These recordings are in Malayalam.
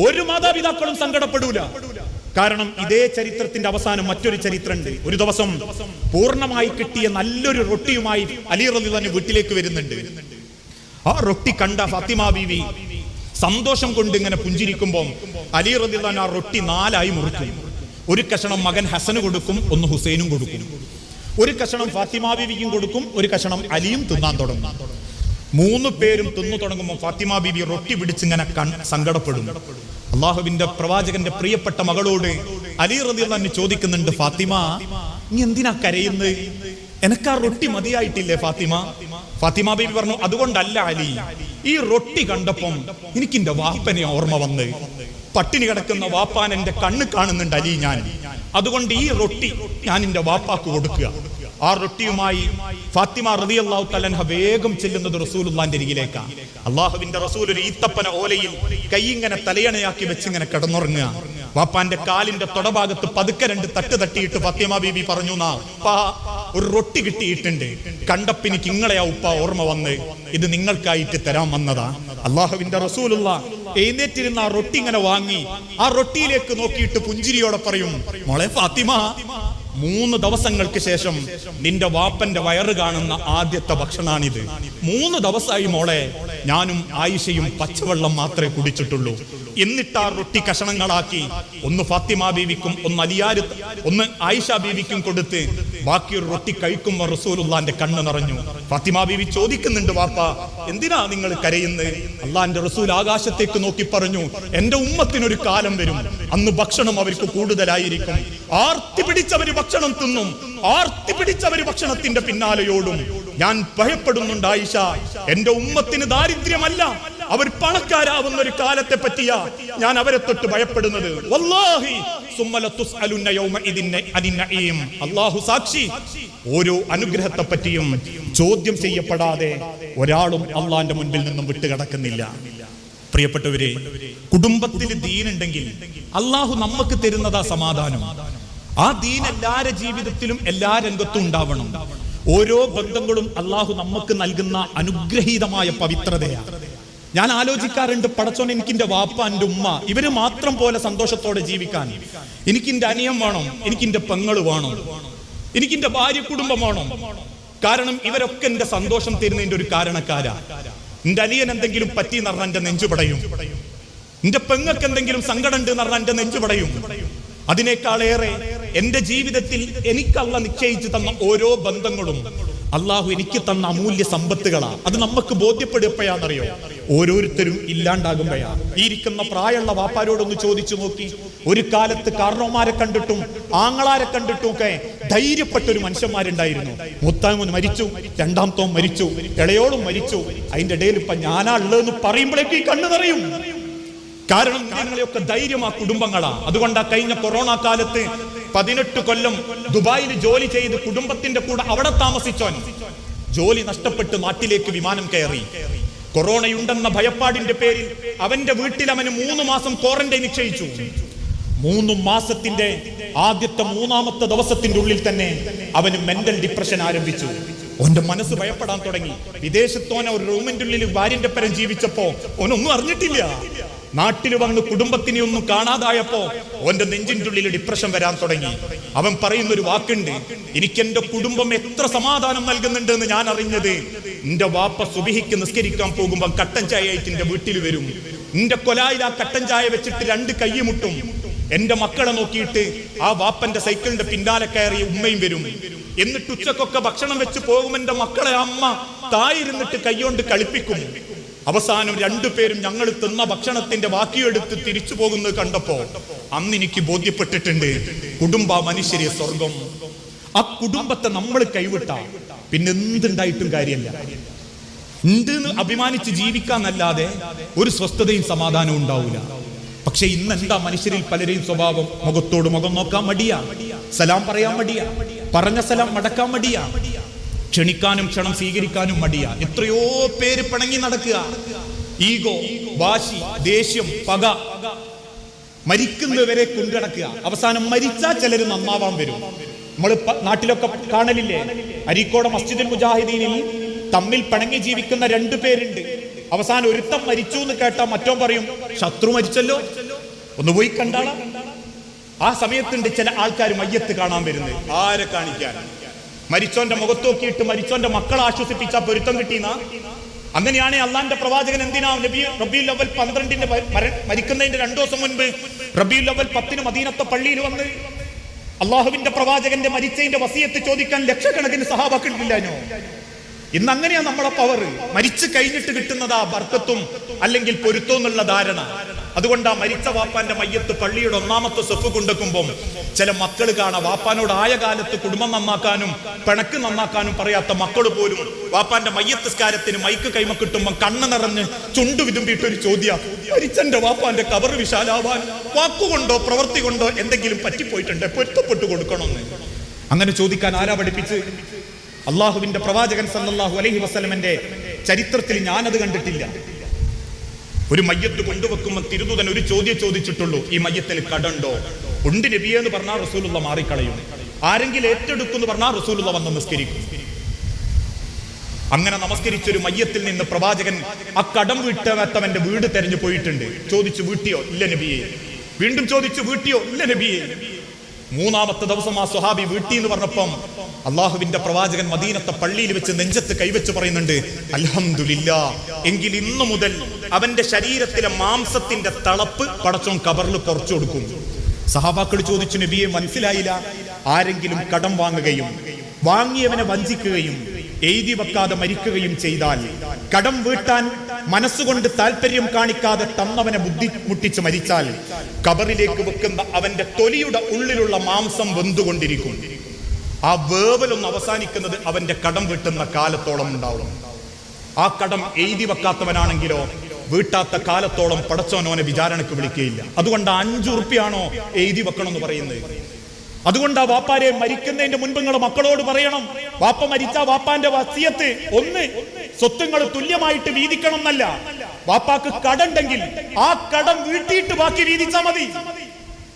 ഒരു മാതാപിതാക്കളും സങ്കടപ്പെടൂല. കാരണം ഇതേ ചരിത്രത്തിന്റെ അവസാനം മറ്റൊരു ചരിത്രമുണ്ട് ഒരു ദിവസം പൂർണമായി കിട്ടിയ നല്ലൊരു റൊട്ടിയുമായി അലി റലി തന്നെ വീട്ടിലേക്ക് വരുന്നുണ്ട്. ആ റൊട്ടി കണ്ട ഫാത്തിമ ബീവി സന്തോഷം കൊണ്ട് ഇങ്ങനെ പുഞ്ചിരിക്കുമ്പോൾ അലി റലി ആ റൊട്ടി നാലായി മുറിക്കും. ഒരു കഷണം മകൻ ഹസന് കൊടുക്കും ഒന്ന് ഹുസൈനും കൊടുക്കും. ഒരു കഷണം ഫാത്തിമ ബീവിക്കും കൊടുക്കും ഒരു കഷണം അലിയും തിന്നാൻ തുടങ്ങും. മൂന്ന് പേരും തിന്നു തുടങ്ങുമ്പോൾ ഫാത്തിമ ബീബി റൊട്ടി പിടിച്ചിങ്ങനെ സങ്കടപ്പെടും അള്ളാഹുവിന്റെ പ്രവാചകന്റെ പ്രിയപ്പെട്ട മകളോട് അലി റതി തന്നെ ചോദിക്കുന്നുണ്ട് ഫാത്തിമ നീ എന്തിനാ കരയുന്നത്? എനക്ക് ആ റൊട്ടി മതിയായിട്ടില്ലേ ഫാത്തിമ? ഫാത്തിമ ബീബി പറഞ്ഞു അതുകൊണ്ടല്ല അലി ഈ റൊട്ടി കണ്ടപ്പം എനിക്ക് എന്റെ വാപ്പനെ ഓർമ്മ വന്ന്. പട്ടിണി കിടക്കുന്ന വാപ്പാൻ എന്റെ കണ്ണ് കാണുന്നുണ്ട് അലി ഞാൻ. അതുകൊണ്ട് ഈ റൊട്ടി ഞാൻ എന്റെ വാപ്പാക്ക് കൊടുക്കുക. ആ റൊട്ടിയുമായി ഫാത്തിമ റതി അള്ളാഹു തലൻഹ വേഗം ചെല്ലുന്നത് റസൂലുള്ളാന്റെ അരികിലേക്കാണ്. അള്ളാഹുവിന്റെ റസൂൽ ഒരു ഈത്തപ്പന ഓലയിൽ കൈ ഇങ്ങനെ തലയണയാക്കി വെച്ച് ഇങ്ങനെ കിടന്നുറങ്ങുക. വാപ്പാന്റെ കാലിന്റെ തൊടഭാഗത്ത് പതുക്കെ രണ്ട് തട്ട് തട്ടിയിട്ട് ഫാത്തിമ ബീബി പറഞ്ഞു നാ "ഉപ്പാ, ഒരു റൊട്ടി കിട്ടിയിട്ടുണ്ട്. കണ്ടപ്പിനിക്ക് ഇങ്ങളെയാ ഉപ്പ ഓർമ്മ വന്ന് ഇത് നിങ്ങൾക്കായിട്ട് തരാൻ വന്നതാ. അള്ളാഹുവിന്റെ റസൂലുള്ള എഴുന്നേറ്റിരുന്ന ആ റൊട്ടി ഇങ്ങനെ വാങ്ങി ആ റൊട്ടിയിലേക്ക് നോക്കിയിട്ട് പുഞ്ചിരിയോടെ പറയും മോളെ ഫാത്തിമ മൂന്ന് ദിവസങ്ങൾക്ക് ശേഷം നിന്റെ വാപ്പന്റെ വയറ് കാണുന്ന ആദ്യത്തെ ഭക്ഷണാണിത്. മൂന്ന് ദിവസമായി മോളെ ഞാനും ആയിഷയും പച്ചവെള്ളം മാത്രമേ കുടിച്ചിട്ടുള്ളൂ. എന്നിട്ട് ആ റൊട്ടി കഷണങ്ങളാക്കി. ഒന്ന് ഫാത്തിമ ബീവിക്കും ഒന്ന് അലിയാര് ഒന്ന് ആയിഷ ബീവിക്കും കൊടുത്ത് ബാക്കി ഒരു റൊട്ടി കഴിക്കുമ്പോൾ റസൂലുള്ളാന്റെ കണ്ണ് നിറഞ്ഞു. ഫാത്തിമ ബീവി ചോദിക്കുന്നുണ്ട് വാപ്പ എന്തിനാ നിങ്ങൾ കരയുന്നത് അള്ളാന്റെ റസൂൽ ആകാശത്തേക്ക് നോക്കി പറഞ്ഞു എന്റെ ഉമ്മത്തിനൊരു കാലം വരും. അന്ന് ഭക്ഷണം അവർക്ക് കൂടുതലായിരിക്കും. ആർത്തി പിടിച്ചവര് ഭക്ഷണം തിന്നും. ആർത്തി പിടിച്ചവര് ഭക്ഷണത്തിന്റെ പിന്നാലെയോടും. ഞാൻ ഭയപ്പെടുന്നുണ്ട് ആയിഷ. എന്റെ ഉമ്മത്തിന് ദാരിദ്ര്യമല്ല. അവർ പണക്കാരാവുന്ന ഒരു കാലത്തെ പറ്റിയാ ഞാൻ അവരെ തൊട്ട് ഭയപ്പെടുന്നത്. അല്ലാഹു സാക്ഷി ഓരോ അനുഗ്രഹത്തെ പറ്റിയും ചോദ്യം ചെയ്യപ്പെടാതെ ഒരാളും അള്ളാന്റെ മുൻപിൽ നിന്നും വിട്ടുകിടക്കുന്നില്ല. പ്രിയപ്പെട്ടവരെ കുടുംബത്തിൽ ദീനുണ്ടെങ്കിൽ അള്ളാഹു നമുക്ക് തരുന്നതാ സമാധാനം. ആ ദീൻ എല്ലാരെ ജീവിതത്തിലും എല്ലാ രംഗത്തും ഉണ്ടാവണം. ഓരോ ബന്ധങ്ങളും അള്ളാഹു നമുക്ക് നൽകുന്ന അനുഗ്രഹീതമായ പവിത്രതയാണ് ഞാൻ ആലോചിക്കാറുണ്ട് പടച്ചോൻ എനിക്ക് എന്റെ വാപ്പ എന്റെ ഉമ്മ ഇവർ മാത്രം പോലെ സന്തോഷത്തോടെ ജീവിക്കാൻ. എനിക്ക് എന്റെ അനിയം വേണം എനിക്ക് എന്റെ പെങ്ങൾ വേണം എനിക്ക് എന്റെ ഭാര്യ കുടുംബം വേണം. കാരണം ഇവരൊക്കെ എന്റെ സന്തോഷം തരുന്നതിന്റെ ഒരു കാരണക്കാരാ. എന്റെ അനിയൻ എന്തെങ്കിലും പറ്റി എന്ന് പറഞ്ഞാൽ എന്റെ നെഞ്ചു പടയും. എന്റെ പെങ്ങൾക്ക് എന്തെങ്കിലും സങ്കടം ഉണ്ട് എന്ന് പറഞ്ഞാൽ എന്റെ നെഞ്ചു പടയും. അതിനേക്കാളേറെ എന്റെ ജീവിതത്തിൽ എനിക്കല്ല നിശ്ചയിച്ചു തന്ന ഓരോ ബന്ധങ്ങളും അള്ളാഹു എനിക്ക് തന്ന അമൂല്യ സമ്പത്തുകളാ. അത് നമുക്ക് ബോധ്യപ്പെടുകയാണെന്നറിയോ ഓരോരുത്തരും ഇല്ലാണ്ടാകുമ്പോഴാ. ഈ ഇരിക്കുന്ന പ്രായമുള്ള വാപ്പാരോടൊന്ന് ചോദിച്ചു നോക്കി. ഒരു കാലത്ത് കാരണവന്മാരെ കണ്ടിട്ടും ആങ്ങളാരെ കണ്ടിട്ടും ഒക്കെ ധൈര്യപ്പെട്ട ഒരു മനുഷ്യന്മാരുണ്ടായിരുന്നു. മുത്താമൻ മരിച്ചു രണ്ടാമത്തോം മരിച്ചു ഇളയോളും മരിച്ചു. അതിന്റെ ഇടയിൽ ഇപ്പൊ ഞാനാ ഉള്ളതെന്ന് പറയുമ്പോഴേക്ക് ഈ കണ്ണു നിറയും. കാരണം ഞങ്ങളെയൊക്കെ ധൈര്യം ആ കുടുംബങ്ങളാ. അതുകൊണ്ടാ കഴിഞ്ഞ കൊറോണ കാലത്ത് പതിനെട്ട് കൊല്ലം ദുബായിൽ ജോലി ചെയ്ത് കുടുംബത്തിന്റെ കൂടെ അവിടെ താമസിച്ചോൻ ജോലി നഷ്ടപ്പെട്ട് നാട്ടിലേക്ക് വിമാനം കയറി. കൊറോണയുണ്ടെന്ന ഭയപ്പാടിന്റെ പേരിൽ അവന്റെ വീട്ടിൽ അവന് മൂന്ന് മാസം ക്വാറന്റൈൻ നിശ്ചയിച്ചു. മൂന്ന് മാസത്തിന്റെ ആദ്യത്തെ മൂന്നാമത്തെ ദിവസത്തിന്റെ ഉള്ളിൽ തന്നെ അവന് മെന്റൽ ഡിപ്രഷൻ ആരംഭിച്ചു. ഓന്റെ മനസ്സ് ഭയപ്പെടാൻ തുടങ്ങി. വിദേശത്തോനെ ഒരു റൂമിന്റെ ഉള്ളിൽ ഭാര്യന്റെ പരം ജീവിച്ചപ്പോ ഓനൊന്നും അറിഞ്ഞിട്ടില്ല. നാട്ടിൽ വന്ന് കുടുംബത്തിനെ ഒന്നും കാണാതായപ്പോ ഓന്റെ നെഞ്ചിന്റെ ഉള്ളിൽ ഡിപ്രഷൻ വരാൻ തുടങ്ങി. അവൻ പറയുന്ന ഒരു വാക്കുണ്ട് എനിക്ക് എന്റെ കുടുംബം എത്ര സമാധാനം നൽകുന്നുണ്ട് എന്ന് ഞാൻ അറിഞ്ഞത്. എന്റെ വാപ്പ സുബിഹിക്ക് നിസ്കരിക്കാൻ പോകുമ്പോ കട്ടൻ ചായ എന്റെ വീട്ടിൽ വരും. എന്റെ കൊലായിൽ ആ കട്ടൻ ചായ വെച്ചിട്ട് രണ്ട് കൈമുട്ടും എന്റെ മക്കളെ നോക്കിയിട്ട് ആ വാപ്പന്റെ സൈക്കിളിന്റെ പിന്നാലെ കയറി ഉമ്മയും വരും. എന്നിട്ട് ഉച്ചക്കൊക്കെ ഭക്ഷണം വെച്ച് പോകും എന്റെ മക്കളെ അമ്മ തായിരുന്നിട്ട് കൈകൊണ്ട് കളിപ്പിക്കും. അവസാനം രണ്ടുപേരും ഞങ്ങൾ തിന്ന ഭക്ഷണത്തിന്റെ ബാക്കിയെടുത്ത് തിരിച്ചു പോകുന്നത് കണ്ടപ്പോ അന്ന് എനിക്ക് ബോധ്യപ്പെട്ടിട്ടുണ്ട് കുടുംബ മനുഷ്യരെ സ്വർഗം. ആ കുടുംബത്തെ നമ്മൾ കൈവിട്ട. പിന്നെ എന്തുണ്ടായിട്ടും കാര്യമല്ല. ഉണ്ട് അഭിമാനിച്ച് ജീവിക്കാന്നല്ലാതെ ഒരു സ്വസ്ഥതയും സമാധാനവും ഉണ്ടാവില്ല പക്ഷെ ഇന്ന് എന്താ മനുഷ്യരിൽ പലരെയും സ്വഭാവം? മുഖത്തോട് മുഖം നോക്കാൻ മടിയാ. സലാം പറയാൻ മടിയാ. പറഞ്ഞ സലാം മടക്കാൻ മടിയാ. ക്ഷണിക്കാനും ക്ഷണം സ്വീകരിക്കാനും മടിയ. എത്രയോ പേര് പിണങ്ങി നടക്കുക. ഈഗോ വാശി ദേഷ്യം പക. മരിക്കുന്നവരെ കൊണ്ടടക്കുക. അവസാനം മരിച്ചാൽ ചിലർ നന്നാവാൻ വരും. നമ്മൾ നാട്ടിലൊക്കെ കാണലില്ലേ? അരീക്കോട് മസ്ജിദുൽ മുജാഹിദീനിൽ തമ്മിൽ പിണങ്ങി ജീവിക്കുന്ന രണ്ടു പേരുണ്ട്. അവസാനം ഒരുത്തം മരിച്ചു എന്ന് കേട്ടാ മറ്റോ പറയും ശത്രു മരിച്ചല്ലോ? ഒന്ന് പോയി കണ്ടാളാ? ആ സമയത്തുണ്ട് ചില ആൾക്കാർ മയ്യത്ത് കാണാൻ വരുന്നത്. ആരെ കാണിക്കാൻ? മരിച്ചോന്റെ മുഖത്ത് നോക്കിയിട്ട് മരിച്ചോന്റെ മക്കളെ ആശ്വസിപ്പിച്ച പൊരുത്തം കിട്ടിയെന്ന അങ്ങനെയാണ് അള്ളാന്റെ പ്രവാചകൻ എന്തിനാ നബി റബിയുൽ അവൽ പന്ത്രണ്ടിന്റെ മരിക്കുന്നതിന്റെ രണ്ടു ദിവസം മുൻപ് റബിയുൽ അവൽ പത്തിന് മദീനത്തെ പള്ളിയിൽ വന്ന് അള്ളാഹുവിന്റെ പ്രവാചകന്റെ മരിച്ചതിന്റെ വസിയത്ത് ചോദിക്കാൻ ലക്ഷക്കണക്കിന് സഹാബാക്കളില്ലാഞ്ഞോ ഇന്ന് അങ്ങനെയാ നമ്മളെ പവർ മരിച്ചു കഴിഞ്ഞിട്ട് കിട്ടുന്നതാ ബർക്കത്തും അല്ലെങ്കിൽ പൊരുത്തവും എന്നുള്ള ധാരണ. അതുകൊണ്ട് ആ മരിച്ച വാപ്പാന്റെ മയ്യത്ത് പള്ളിയുടെ ഒന്നാമത്തെ സെഫ് കൊണ്ടെക്കുമ്പോൾ ചില മക്കൾ കാണാം വാപ്പാനോട് ആയ കാലത്ത് കുടുംബം നന്നാക്കാനും പിണക്ക് നന്നാക്കാനും പറയാത്ത മക്കൾ പോലും വാപ്പാന്റെ മയ്യത്തുസ്കാരത്തിന് മൈക്ക് കൈമ കണ്ണ് നിറഞ്ഞ് ചുണ്ടു വിതുമ്പിയിട്ട് ഒരു ചോദ്യ മരിച്ചന്റെ വാപ്പാന്റെ കബർ വിശാലാവാൻ വാക്കുകൊണ്ടോ പ്രവൃത്തി കൊണ്ടോ എന്തെങ്കിലും പറ്റിപ്പോയിട്ടുണ്ട്? പൊരുത്തപ്പെട്ടു കൊടുക്കണമെന്ന്. അങ്ങനെ ചോദിക്കാൻ ആരാ പഠിപ്പിച്ച്? അള്ളാഹുവിന്റെ പ്രവാചകൻ സല്ലാഹു അലഹി വസ്ലമന്റെ ചരിത്രത്തിൽ ഞാനത് കണ്ടിട്ടില്ല. ഒരു മയ്യത്ത് കൊണ്ടുവെക്കുമ്പോൾ തിരുതുതൻ ഒരു ചോദ്യം ചോദിച്ചിട്ടുള്ളൂ ഈ മയ്യത്തിൽ കടണ്ടോ? ഉണ്ട് നബിയെ എന്ന് പറഞ്ഞാൽ റസൂലുള്ള മാറിക്കളയും. ആരെങ്കിലും ഏറ്റെടുക്കുന്നു പറഞ്ഞാൽ റസൂലുള്ള വന്ന് നിസ്കരിക്കും. അങ്ങനെ നമസ്കരിച്ചൊരു മയ്യത്തിൽ നിന്ന് പ്രവാചകൻ ആ കടം വീട്ടവത്തവന്റെ വീട് തെരഞ്ഞു പോയിട്ടുണ്ട്. ചോദിച്ചു വീട്ടിയോ? ഇല്ല നബിയെ. വീണ്ടും ചോദിച്ചു വീട്ടിയോ? ഇല്ല നബിയെ. മൂന്നാമത്തെ ദിവസം ആ സ്വഹാബി വീട്ടി എന്ന് പറഞ്ഞപ്പം അള്ളാഹുവിന്റെ പ്രവാചകൻ മദീനത്തെ പള്ളിയിൽ വെച്ച് നെഞ്ചത്ത് കൈവച്ച് പറയുന്നുണ്ട് അലഹമില്ല എങ്കിൽ ഇന്നു മുതൽ അവന്റെ ശരീരത്തിലെ മാംസത്തിന്റെ തളപ്പ് പടച്ചോൻ കബറിൽ കുറച്ചു കൊടുക്കും. സഹാബാക്കൾ ചോദിച്ചു നബിയെ മനസ്സിലായില്ല. ആരെങ്കിലും കടം വാങ്ങുകയും വാങ്ങിയവനെ വഞ്ചിക്കുകയും എഴുതി വെക്കാതെ മരിക്കുകയും ചെയ്താൽ കടം വീട്ടാൻ മനസ്സുകൊണ്ട് താല്പര്യം കാണിക്കാതെ തന്നവനെ ബുദ്ധി മുട്ടിച്ച് മരിച്ചാൽ കബറിലേക്ക് വെക്കുന്ന അവന്റെ തൊലിയുടെ ഉള്ളിലുള്ള മാംസം വെന്തുകൊണ്ടിരിക്കും. ആ വേവലൊന്ന് അവസാനിക്കുന്നത് അവന്റെ കടം വെട്ടുന്ന കാലത്തോളം ഉണ്ടാവും. ആ കടം എഴുതി വെക്കാത്തവനാണെങ്കിലോ വീട്ടാത്ത കാലത്തോളം പടച്ചോനോനെ വിചാരണക്ക് വിളിക്കുകയില്ല. അതുകൊണ്ട് അഞ്ചു ഉറുപ്പിയാണോ എഴുതി വെക്കണം എന്ന് പറയുന്നത്. അതുകൊണ്ട് ആ വാപ്പാരെ മരിക്കുന്നതിന്റെ മുൻപ് നിങ്ങൾ മക്കളോട് പറയണം. വാപ്പ മരിച്ച വാപ്പാന്റെ വസിയത്ത് ഒന്ന് സ്വത്തുങ്ങൾ തുല്യമായിട്ട് വീതിക്കണം എന്നല്ല വാപ്പാക്ക് കടണ്ടെങ്കിൽ ആ കടം വീട്ടിയിട്ട് ബാക്കി വീതിച്ചാ മതി.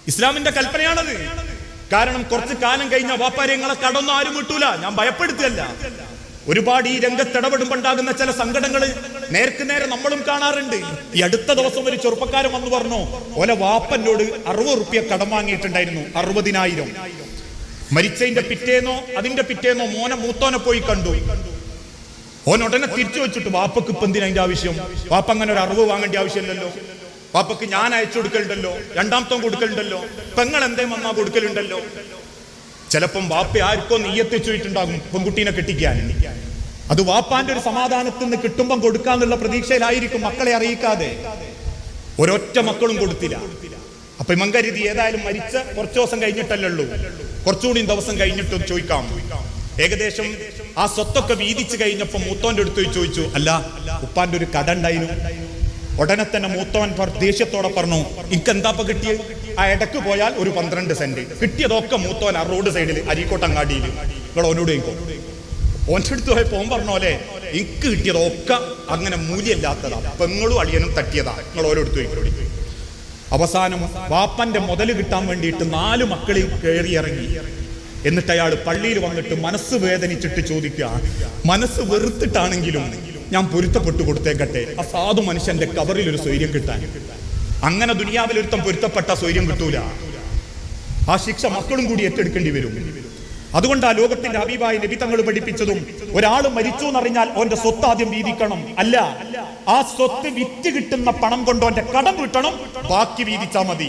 ഇസ്ലാമിന്റെ കൽപ്പനയാണത്. കാരണം കുറച്ച് കാലം കഴിഞ്ഞ വാപ്പാരെ കടന്നു കടൊന്നും ആരും വിട്ടൂല. ഞാൻ ഭയപ്പെടുത്തിയല്ല. ഒരുപാട് ഈ രംഗത്ത് ഇടപെടുമ്പോണ്ടാകുന്ന ചില സങ്കടങ്ങൾ നേർക്ക് നേരെ നമ്മളും കാണാറുണ്ട്. ഈ അടുത്ത ദിവസം ഒരു ചെറുപ്പക്കാരൻ വന്നു പറഞ്ഞു ഓലെ വാപ്പനോട് അറുപത് റുപ്യ കടം വാങ്ങിയിട്ടുണ്ടായിരുന്നു അറുപതിനായിരം. മരിച്ചതിന്റെ പിറ്റേന്നോ അതിന്റെ പിറ്റേന്നോ മോനെ മൂത്തോനെ പോയി കണ്ടു. ഓൻ ഉടനെ തിരിച്ചു വെച്ചിട്ട് വാപ്പക്ക് ഇപ്പൊ എന്തിനാ അതിന്റെ ആവശ്യം? വാപ്പ അങ്ങനെ ഒരു അറിവ് വാങ്ങേണ്ട ആവശ്യമില്ലല്ലോ. വാപ്പക്ക് ഞാൻ അയച്ചു കൊടുക്കലുണ്ടല്ലോ രണ്ടാമത്തം കൊടുക്കലുണ്ടല്ലോ പെങ്ങൾ എന്തേ വന്നാ കൊടുക്കലുണ്ടല്ലോ. ചിലപ്പം വാപ്പ ആർക്കോ നീയത്തിച്ചു വെച്ചിട്ടുണ്ടാകും പെൺകുട്ടീനെ കെട്ടിക്കാൻ. അത് വാപ്പാന്റെ ഒരു സമാധാനത്തിൽ നിന്ന് കിട്ടുമ്പം കൊടുക്കാന്നുള്ള പ്രതീക്ഷയിലായിരിക്കും മക്കളെ അറിയിക്കാതെ. ഒരൊറ്റ മക്കളും കൊടുത്തില്ല. അപ്പൊ ഇമം കരുതി ഏതായാലും മരിച്ച കുറച്ചു ദിവസം കഴിഞ്ഞിട്ടല്ലുള്ളൂ കുറച്ചുകൂടി ദിവസം കഴിഞ്ഞിട്ടും ചോദിക്കാം. ഏകദേശം ആ സ്വത്തൊക്കെ വീതിച്ചു കഴിഞ്ഞപ്പോ മൂത്തോന്റെ അടുത്ത് ചോദിച്ചു അല്ല ഉപ്പാന്റെ ഒരു കട ഉണ്ടായിരുന്നു ഉടനെ തന്നെ മൂത്തവൻ ദേഷ്യത്തോടെ പറഞ്ഞു എനിക്ക് എന്താപ്പ കിട്ടിയത് ആ ഇടയ്ക്ക് പോയാൽ ഒരു പന്ത്രണ്ട് സെന്റ്. കിട്ടിയതൊക്കെ മൂത്തവൻ ആ റോഡ് സൈഡിൽ അരീക്കോട്ടങ്ങാടിയിൽ നിങ്ങൾ ഓനോട് ചോദിക്കോ ഓന്റെ അടുത്ത് പോയപ്പോ ഓൻ പറഞ്ഞ പോലെ എനിക്ക് കിട്ടിയതൊക്കെ അങ്ങനെ മൂല്യമില്ലാത്തതാ. പെങ്ങളും അളിയനും തട്ടിയതാ. നിങ്ങൾ ഓരോടുത്ത് ചോദിക്കോടി അവസാനം വാപ്പന്റെ മുതൽ കിട്ടാൻ വേണ്ടിയിട്ട് നാല് മക്കളിൽ കയറി ഇറങ്ങി എന്നിട്ട് അയാൾ പള്ളിയിൽ വന്നിട്ട് മനസ്സ് വേദനിച്ചിട്ട് ചോദിക്കുക മനസ്സ് വെറുത്തിട്ടാണെങ്കിലും ഞാൻ പൊരുത്തപ്പെട്ടു കൊടുത്തേക്കട്ടെ. ആ സാധു മനുഷ്യന്റെ കവറിൽ ഒരു സ്വൈര്യം കിട്ടാൻ. അങ്ങനെ ദുനിയാവിൽ ഒരുത്തം പൊരുത്തപ്പെട്ട സ്വൈര്യം കിട്ടൂല. ആ ശിക്ഷ മക്കളും കൂടി ഏറ്റെടുക്കേണ്ടി വരും. അതുകൊണ്ട് ആ ലോകത്തിന്റെ ഹബീബായി നബി തങ്ങൾ പഠിപ്പിച്ചതും ഒരാൾ മരിച്ചു എന്നറിഞ്ഞാൽ ഓന്റെ സ്വത്ത് ആദ്യം വീതിക്കണം. അല്ല ആ സ്വത്ത് വിറ്റ് കിട്ടുന്ന പണം കൊണ്ട് അവന്റെ കടം വീട്ടണം ബാക്കി വീതിച്ചാ മതി.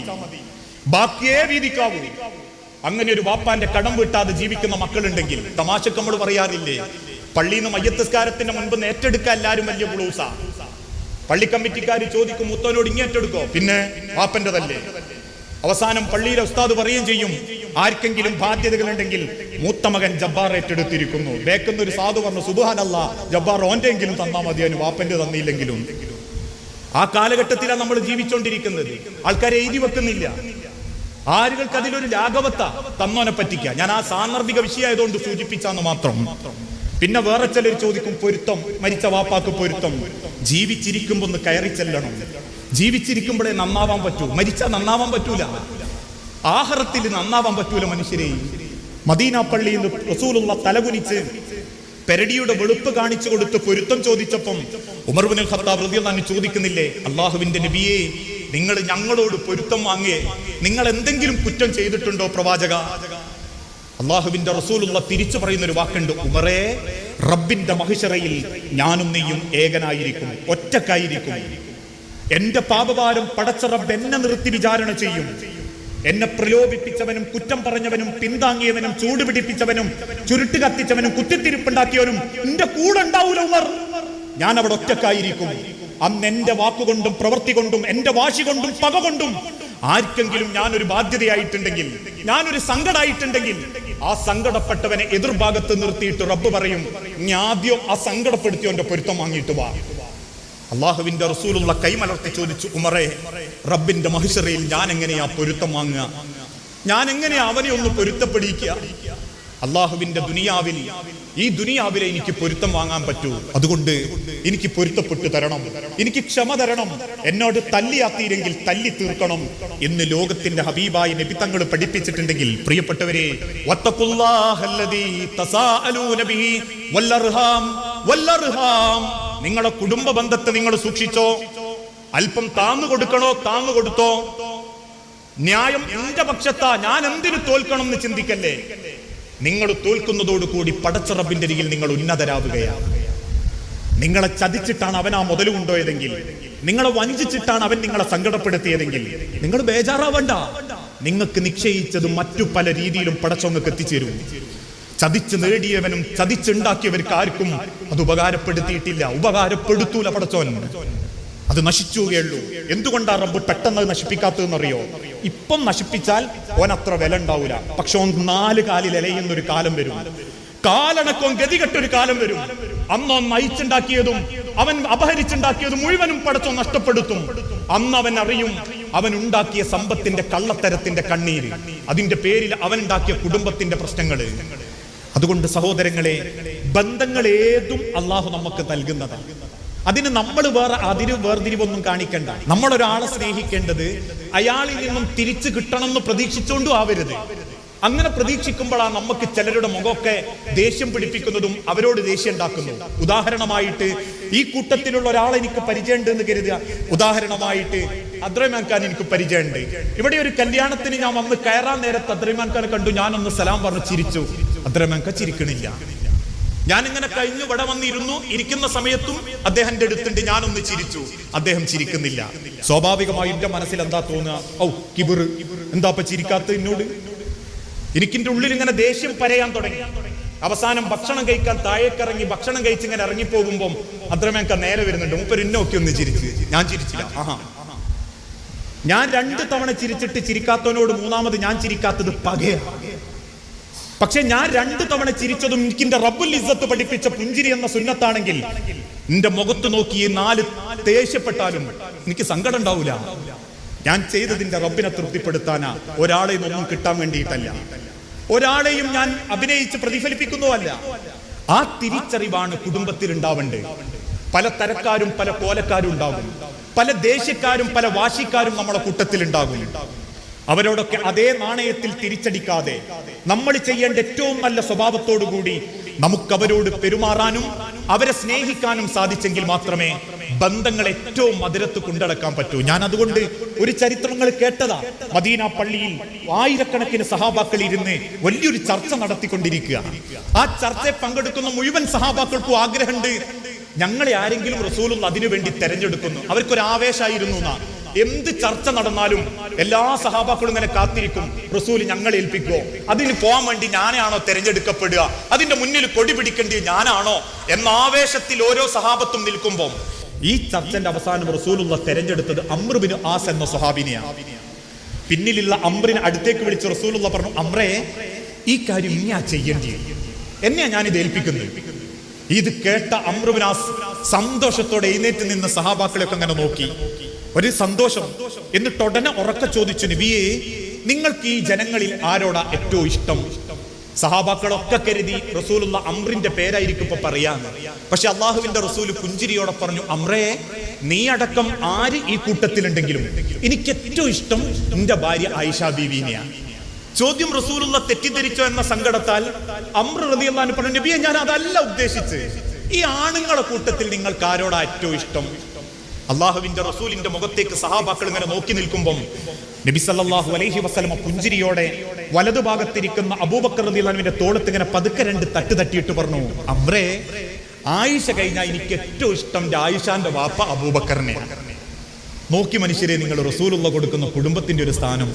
ബാക്കിയേ വീതിക്കാവൂ. അങ്ങനെ ഒരു വാപ്പാന്റെ കടം വീട്ടാതെ ജീവിക്കുന്ന മക്കളുണ്ടെങ്കിൽ തമാശക്ക് നമ്മൾ പറയാറില്ലേ പള്ളിയിൽ നിന്ന് മയ്യത്തസ്കാരത്തിന്റെ മുൻപ് ഏറ്റെടുക്കാൻ എല്ലാവരും വലിയ ബ്ലൂസാ പള്ളി കമ്മിറ്റിക്കാർ ചോദിക്കും മുത്തോനോട് ഇങ്ങേറ്റെടുക്കോ? പിന്നെ വാപ്പന്റെതല്ലേ അവസാനം പള്ളിയിലെ ഉസ്താദ് പറയുകയും ചെയ്യും ആർക്കെങ്കിലും ബാധ്യതകളുണ്ടെങ്കിൽ മൂത്ത മകൻ ജബ്ബാർ ഏറ്റെടുത്തിരിക്കുന്നു. ബേക്കുന്ന ഒരു സാധു പറഞ്ഞു സുബാനല്ല ജബ്ബാർ ഓന്റെങ്കിലും തന്നാ മതി അവന് വാപ്പന്റെ തന്നില്ലെങ്കിലും. ആ കാലഘട്ടത്തിലാണ് നമ്മൾ ജീവിച്ചുകൊണ്ടിരിക്കുന്നത് ആൾക്കാരെ എഴുതി വെക്കുന്നില്ല. ആരുകൾക്ക് അതിലൊരു ലാഘവത്ത? തന്നോനെ പറ്റിക്ക. ഞാൻ ആ സാന്ദർഭിക വിഷയമായതുകൊണ്ട് സൂചിപ്പിച്ചാന്ന് മാത്രം. പിന്നെ വേറെ ചിലർ ചോദിക്കും പൊരുത്തം. മരിച്ച വാപ്പാക്ക് പൊരുത്തം. ജീവിച്ചിരിക്കുമ്പോ ഒന്ന് കയറി ചെല്ലണം. ജീവിച്ചിരിക്കുമ്പോഴേ നന്നാവാൻ പറ്റൂ. മരിച്ചാൽ നന്നാവാൻ പറ്റൂല. ആഹാരത്തിൽ നന്നാവാൻ പറ്റൂല മനുഷ്യരെ. മദീന പള്ളിയിൽ റസൂലുള്ള തലകുനിച്ച് പെരടിയുടെ വെളുപ്പ് കാണിച്ചു കൊടുത്ത് പൊരുത്തം ചോദിച്ചപ്പം ഉമർബുനൽ ഖത്താബ് റളിയല്ലാഹു ചോദിക്കുന്നില്ലേ അള്ളാഹുവിന്റെ നബിയെ നിങ്ങൾ ഞങ്ങളോട് പൊരുത്തം വാങ്ങിയേ നിങ്ങൾ എന്തെങ്കിലും കുറ്റം ചെയ്തിട്ടുണ്ടോ പ്രവാചക? അള്ളാഹുവിന്റെ റസൂലുള്ള തിരിച്ചു പറയുന്ന ഒരു വാക്കുണ്ട് ഉമറേ റബ്ബിന്റെ മഹിഷറയിൽ ഞാനും നീയും ഏകനായിരിക്കും ഒറ്റക്കായിരിക്കും. എന്റെ പാപഭാരം പടച്ച റബ്ബ് എന്നെ നിർത്തി വിചാരണ ചെയ്യും. എന്നെ പ്രലോഭിപ്പിച്ചവനും കുറ്റം പറഞ്ഞവനും പിന്താങ്ങിയവനും ചൂടുപിടിപ്പിച്ചവനും ചുരുട്ട് കത്തിച്ചവനും കുത്തിത്തിരിപ്പുണ്ടാക്കിയവനും എന്റെ കൂടെ ഉണ്ടാവൂല ഉമർ. ഞാൻ അവിടെ ഒറ്റക്കായിരിക്കും. അന്ന് എന്റെ വാക്കുകൊണ്ടും പ്രവൃത്തി കൊണ്ടും എന്റെ വാശി കൊണ്ടും പക കൊണ്ടും ആർക്കെങ്കിലും ഞാനൊരു ബാധ്യതയായിട്ടുണ്ടെങ്കിൽ ഞാനൊരു സങ്കടമായിട്ടുണ്ടെങ്കിൽ ആ സങ്കടപ്പെട്ടവനെ എതിർഭാഗത്ത് നിർത്തിയിട്ട് റബ്ബ് പറയും നീ ആദ്യം ആ സങ്കടപ്പെടുത്തിയവന്റെ പൊരുത്തം വാങ്ങിയിട്ട് വാ. അള്ളാഹുവിന്റെ റസൂലുള്ള കൈമലർത്തി ചോദിച്ചു ഉമറെ റബ്ബിന്റെ മഹിഷറയിൽ ഞാൻ എങ്ങനെയാ പൊരുത്തം വാങ്ങുക? ഞാൻ എങ്ങനെയാ അവനെ ഒന്ന് പൊരുത്തപ്പെടിക്കുക അള്ളാഹുവിന്റെ ദുനിയാവിൽ ഈ ദുനിയാവിലെ എനിക്ക് പൊരുത്തം വാങ്ങാൻ പറ്റൂ. അതുകൊണ്ട് എനിക്ക് പൊരുത്തപ്പെട്ടു തരണം. എനിക്ക് ക്ഷമ തരണം. എന്നോട് തല്ലിയാത്തിയില്ലെങ്കിൽ തല്ലി തീർക്കണം എന്ന് ലോകത്തിന്റെ ഹബീബായ നിബിത്തങ്ങൾ പഠിപ്പിച്ചിട്ടുണ്ടെങ്കിൽ പ്രിയപ്പെട്ടവരെ വത്തഖുല്ലാഹല്ലദീ തസാഅലൂന ബിഹി വല്ലർഹാം വല്ലർഹാം. നിങ്ങളെ കുടുംബ ബന്ധത്തെ നിങ്ങൾ സൂക്ഷിച്ചോ? അല്പം താന്നു കൊടുക്കണോ? താന്നു കൊടുത്തോ? ന്യായം എന്റെ പക്ഷത്താ. ഞാൻ എന്തിനു തോൽക്കണം എന്ന് ചിന്തിക്കല്ലേ? നിങ്ങൾ തോൽക്കുന്നതോടുകൂടി പടച്ചറബിന്റെ അരികിൽ നിങ്ങൾ ഉന്നതരാവുകയാണ്. നിങ്ങളെ ചതിച്ചിട്ടാണ് അവൻ ആ മുതൽ കൊണ്ടുപോയതെങ്കിൽ നിങ്ങളെ വഞ്ചിച്ചിട്ടാണ് അവൻ നിങ്ങളെ സങ്കടപ്പെടുത്തിയതെങ്കിൽ നിങ്ങൾ ബേജാറാവണ്ട. നിങ്ങൾക്ക് നിശ്ചയിച്ചത് മറ്റു പല രീതിയിലും പടച്ചോങ്ങൾക്ക് എത്തിച്ചേരും. ചതിച്ച് നേടിയവനും ചതിച്ചുണ്ടാക്കിയവർക്ക് ആർക്കും അത് ഉപകാരപ്പെടുത്തിയിട്ടില്ല. ഉപകാരപ്പെടുത്തൂല പടച്ചോൻ അത് നശിച്ചുകയുള്ളൂ എന്തുകൊണ്ടാണ് റബ്ബ് പെട്ടെന്ന് നശിപ്പിക്കാത്തതെന്നറിയോ? ഇപ്പം നശിപ്പിച്ചാൽ ഓൻ അത്ര വില ഉണ്ടാവൂല. പക്ഷെ ഓൻ നാല് കാലിൽ ഇലയുന്ന ഒരു കാലം വരും. കാലണക്കോൻ ഗതികെട്ടൊരു കാലം വരും. അന്ന് അവൻ നയിച്ചുണ്ടാക്കിയതും അവൻ അപഹരിച്ചുണ്ടാക്കിയതും മുഴുവനും പടച്ചോ നഷ്ടപ്പെടുത്തും. അന്ന് അവൻ അറിയും അവൻ ഉണ്ടാക്കിയ സമ്പത്തിന്റെ കള്ളത്തരത്തിന്റെ കണ്ണീര്. അതിന്റെ പേരിൽ അവൻ ഉണ്ടാക്കിയ കുടുംബത്തിന്റെ പ്രശ്നങ്ങൾ. അതുകൊണ്ട് സഹോദരങ്ങളെ ബന്ധങ്ങൾ ഏതും അള്ളാഹു നമുക്ക് നൽകുന്നതാണ്. അതിന് നമ്മൾ വേറെ അതിര് വേർതിരിവൊന്നും കാണിക്കണ്ട. നമ്മൾ ഒരാളെ സ്നേഹിക്കേണ്ടത് അയാളിൽ നിന്നും തിരിച്ചു കിട്ടണമെന്ന് പ്രതീക്ഷിച്ചുകൊണ്ടും ആവരുത്. അങ്ങനെ പ്രതീക്ഷിക്കുമ്പോഴാണ് നമുക്ക് ചിലരുടെ മുഖമൊക്കെ ദേഷ്യം പിടിപ്പിക്കുന്നതും അവരോട് ദേഷ്യം ഉണ്ടാക്കുന്നു. ഉദാഹരണമായിട്ട് ഈ കൂട്ടത്തിലുള്ള ഒരാൾ എനിക്ക് പരിചയമുണ്ട് എന്ന് കരുതുക. ഉദാഹരണമായിട്ട് അദ്രമാൻ ഖാൻ എനിക്ക് പരിചയമുണ്ട്. ഇവിടെ ഒരു കല്യാണത്തിന് ഞാൻ വന്ന് കയറാൻ നേരത്ത് അദ്രമാൻ ഖാനെ കണ്ടു. ഞാനൊന്ന് സലാം പറഞ്ഞു ചിരിച്ചു. അദ്രമാൻ ഖാൻ ചിരിക്കണില്ല. ഞാൻ ഇങ്ങനെ കഴിഞ്ഞു ഇവിടെ വന്നിരുന്നു ഇരിക്കുന്ന സമയത്തും അദ്ദേഹന്റെ അടുത്തുണ്ട്. ഞാനൊന്ന് ചിരിച്ചു. അദ്ദേഹം ചിരിക്കുന്നില്ല. സ്വാഭാവികമായി എന്റെ മനസ്സിൽ എന്താ തോന്നുക? ഔ കിബിർ. എന്താ ഇപ്പൊ ചിരിക്കാത്ത എന്നോട്? എനിക്കിന്റെ ഉള്ളിൽ ഇങ്ങനെ ദേഷ്യം പരയാൻ തുടങ്ങി. അവസാനം ഭക്ഷണം കഴിക്കാൻ താഴേക്കിറങ്ങി ഭക്ഷണം കഴിച്ച് ഇങ്ങനെ ഇറങ്ങിപ്പോകുമ്പോൾ ഒക്കെ നേരെ വരുന്നുണ്ട്. മൂപ്പർ ഇന്നൊക്കെ ഒന്ന് ചിരിച്ചു. ഞാൻ ചിരിച്ചില്ല. ആഹാ. ഞാൻ രണ്ട് തവണ ചിരിച്ചിട്ട് ചിരിക്കാത്തവനോട് മൂന്നാമത് ഞാൻ ചിരിക്കാത്തത് പകയാണ്. പക്ഷെ ഞാൻ രണ്ടു തവണ ചിരിച്ചതും എനിക്കിന്റെ റബ്ബുൽ ഇസ്സത്ത് പഠിപ്പിച്ച പുഞ്ചിരി എന്ന സുന്നത്താണെങ്കിൽ നിന്റെ മുഖത്ത് നോക്കി നാല് ദേഷ്യപ്പെട്ടാലും എനിക്ക് സങ്കടം ഉണ്ടാവൂല. ഞാൻ ചെയ്തതിന്റെ റബ്ബിനെ തൃപ്തിപ്പെടുത്താനാ ഒരാളെയും ഒന്നും കിട്ടാൻ വേണ്ടിയിട്ടല്ല. ഒരാളെയും ഞാൻ അഭിനയിച്ച് പ്രതിഫലിപ്പിക്കുന്നുവല്ല ആ തിരിച്ചറിവാണ് കുടുംബത്തിൽ ഉണ്ടാവേണ്ടത്. പല തരക്കാരും പല കോലക്കാരും ഉണ്ടാകും പല ദേഷ്യക്കാരും പല വാശിക്കാരും നമ്മുടെ കൂട്ടത്തിൽ ഉണ്ടാകും അവരോടൊക്കെ അതേ നാണയത്തിൽ തിരിച്ചടിക്കാതെ നമ്മൾ ചെയ്യേണ്ട ഏറ്റവും നല്ല സ്വഭാവത്തോടുകൂടി നമുക്കവരോട് പെരുമാറാനും അവരെ സ്നേഹിക്കാനും സാധിച്ചെങ്കിൽ മാത്രമേ ബന്ധങ്ങൾ ഏറ്റവും മധുരത്ത് കൊണ്ടടക്കാൻ പറ്റൂ. ഞാൻ അതുകൊണ്ട് ഒരു ചരിത്രങ്ങൾ കേട്ടതാ. മദീന പള്ളിയിൽ ആയിരക്കണക്കിന് സഹാബാക്കൾ ഇരുന്ന് വലിയൊരു ചർച്ച നടത്തിക്കൊണ്ടിരിക്കുക. ആ ചർച്ചയെ പങ്കെടുക്കുന്ന മുഴുവൻ സഹാബാക്കൾക്കും ആഗ്രഹമുണ്ട്. ഞങ്ങളെ ആരെങ്കിലും റസൂലും അതിനു വേണ്ടി തെരഞ്ഞെടുക്കുന്നു. അവർക്കൊരു ആവേശമായിരുന്നു എന്ത് ചർച്ച നടന്നാലും എല്ലാ സഹാബാക്കളും ഇങ്ങനെ കാത്തിരിക്കും. റസൂൽ ഞങ്ങളെ ഏൽപ്പിക്കുമോ അതിന് പോകാൻ വേണ്ടി ഞാനാണോ തെരഞ്ഞെടുക്കപ്പെടുക? അതിന്റെ മുന്നിൽ കൊടി പിടിക്കേണ്ടി ഞാനാണോ? എന്ന ആവേശത്തിൽ ഓരോ സഹാബത്തും നിൽക്കുമ്പോൾ ഈ ചർച്ചന്റെ അവസാനം റസൂലുള്ള തെരഞ്ഞെടുത്തത് അമ്രുബിന് ആസ് എന്ന സ്വഹാബിനെയാണ്. പിന്നിലുള്ള അമ്രിനെ അടുത്തേക്ക് വിളിച്ച് റസൂലുള്ള പറഞ്ഞു അമ്രേ ഈ കാര്യം ഇനിയാ ചെയ്യേണ്ടി എന്നെയാ ഞാൻ ഇത് ഏൽപ്പിക്കുന്നത്. ഇത് കേട്ട അമ്രുബിനാസ് സന്തോഷത്തോടെ എഴുന്നേറ്റ് നിന്ന് സഹാബാക്കളെയൊക്കെ അങ്ങനെ നോക്കി. ഒരു സന്തോഷം. എന്നിട്ട് ഉടനെ ഉറക്ക ചോദിച്ചു നബിയെ നിങ്ങൾക്ക് ഈ ജനങ്ങളിൽ ആരോടാ ഏറ്റവും ഇഷ്ടം? സഹാബാക്കളൊക്കെ കരുതി റസൂലുള്ള അമ്രിന്റെ പേരായിരിക്കും ഇപ്പൊ പറയാന്ന് പക്ഷെ അള്ളാഹുവിന്റെ റസൂൽ പുഞ്ചിരിയോടെ പറഞ്ഞു അമ്രേ നീ അടക്കം ആര് ഈ കൂട്ടത്തിലുണ്ടെങ്കിലും എനിക്ക് ഏറ്റവും ഇഷ്ടം നിന്റെ ഭാര്യ ആയിഷ ബീവിനെയാണ് ചോദ്യം റസൂലുള്ള തെറ്റിദ്ധരിച്ചോ എന്ന സങ്കടത്താൽ അമ്ര റളിയല്ലാഹു പറഞ്ഞു നബിയെ ഞാൻ അതല്ല ഉദ്ദേശിച്ച് ഈ ആണുങ്ങളെ കൂട്ടത്തിൽ നിങ്ങൾക്ക് ആരോടാ ഏറ്റവും ഇഷ്ടം? അള്ളാഹുവിന്റെ റസൂലിന്റെ മുഖത്തേക്ക് സഹാബാക്കൾ ഇങ്ങനെ നോക്കി നിൽക്കുമ്പം നബി സല്ലല്ലാഹു അലൈഹി വസല്ലമ പുഞ്ചിരിയോടെ വലതുഭാഗത്തിരിക്കുന്ന അബൂബക്കർ റളിയല്ലാഹുവിന്റെ തോളത്ത് ഇങ്ങനെ പതുക്കെ രണ്ട് തട്ട് തട്ടിയിട്ട് പറഞ്ഞു അമ്രേ ആയിഷ കഴിഞ്ഞാൽ എനിക്ക് ഏറ്റവും ഇഷ്ടം ആയിഷാന്റെ വാപ്പ അബൂബക്കറിനെ നോക്കി മനുഷ്യരെ നിങ്ങൾ റസൂലുള്ള കൊടുക്കുന്ന കുടുംബത്തിന്റെ ഒരു സ്ഥാനം